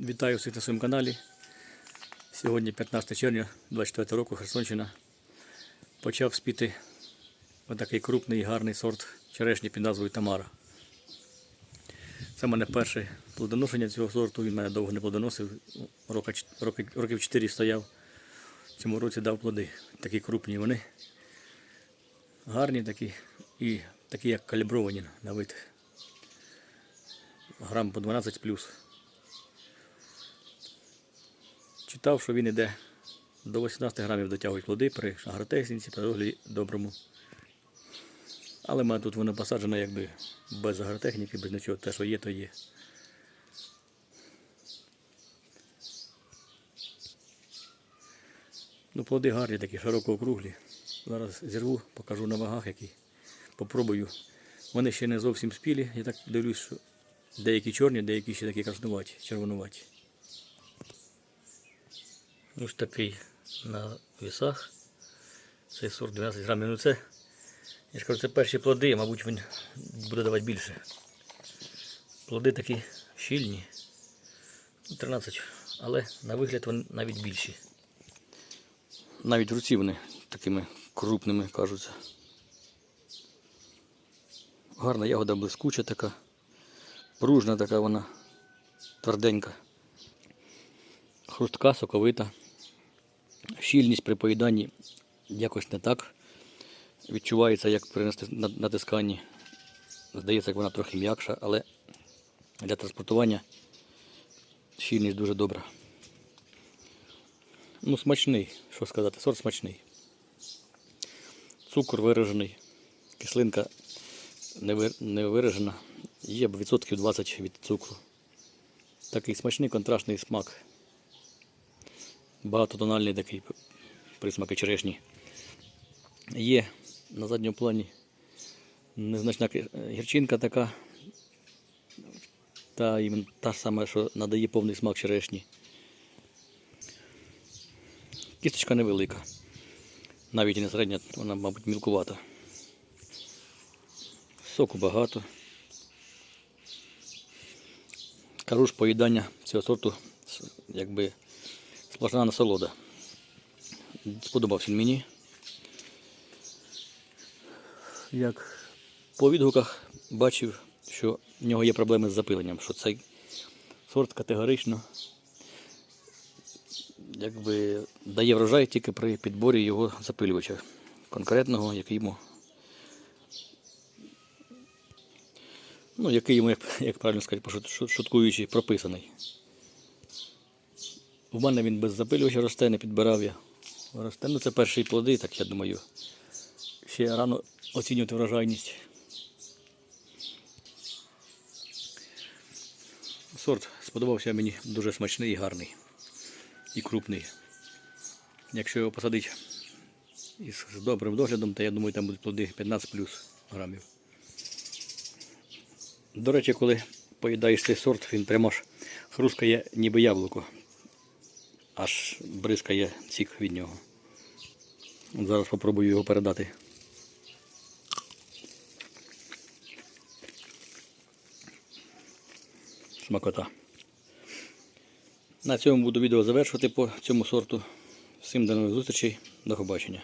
Вітаю всіх на своєму каналі. Сьогодні 15 червня 24 року Херсонщина. Почав спіти отакий крупний і гарний сорт черешні під назвою Тамара. Це в мене перше плодоношення цього сорту. Він мене довго не плодоносив. Років 4 стояв. В цьому році дав плоди. Такі крупні вони. Гарні такі і такі як калібровані на вид. Грам по 12 плюс. Читав, що він іде до 18 грамів дотягують плоди при агротехніці, при догляді доброму. Але в мене тут воно посаджено якби без агротехніки, без нічого. Те, що є, то є. Ну, плоди гарні, такі широко округлі. Зараз зірву, покажу на вагах, які. Попробую. Вони ще не зовсім спілі. Я так дивлюсь, що деякі чорні, деякі ще такі краснуваті, червонуваті. Ось такий на вісах. Цей сорт 12 грамів. Ну це, я ж кажу, це перші плоди, мабуть, він буде давати більше. Плоди такі щільні. Ну, 13, але на вигляд вони навіть більші. Навіть в руці вони такими крупними кажуться. Гарна ягода блискуча така, пружна така вона, тверденька. Хрустка, соковита. Щільність при поїданні якось не так. Відчувається, як при натисканні. Здається, як вона трохи м'якша, але для транспортування щільність дуже добра. Ну, смачний, що сказати, сорт смачний. Цукор виражений, кислинка не виражена. Є відсотків 20 від цукру. Такий смачний контрастний смак. Багатотональний такий присмаки черешні. Є на задньому плані незначна гірчинка така. Та іменно та сама, що надає повний смак черешні. Кісточка невелика. Навіть і не середня, вона, мабуть, мілкувата. Соку багато. Кажу ж, поїдання цього сорту якби сплошна насолода. Сподобався він мені. Як по відгуках бачив, що в нього є проблеми з запиленням, що цей сорт категорично якби дає врожай тільки при підборі його запилювача конкретного, який йому, ну, який йому, як, як правильно сказати, шуткуючи, прописаний. У мене він без запилювача росте, не підбирав я. Росте. Ну, це перші плоди, так я думаю. Ще рано оцінювати врожайність. Сорт сподобався мені дуже смачний і гарний. І крупний. Якщо його посадити із з добрим доглядом, то я думаю, там будуть плоди 15 плюс грамів. До речі, коли поїдаєш цей сорт, він прямо ж хрускає ніби яблуко аж бризкає цік від нього. Зараз спробую його передати. Смакота. На цьому буду відео завершувати по цьому сорту. Всім до нових зустрічей, до побачення.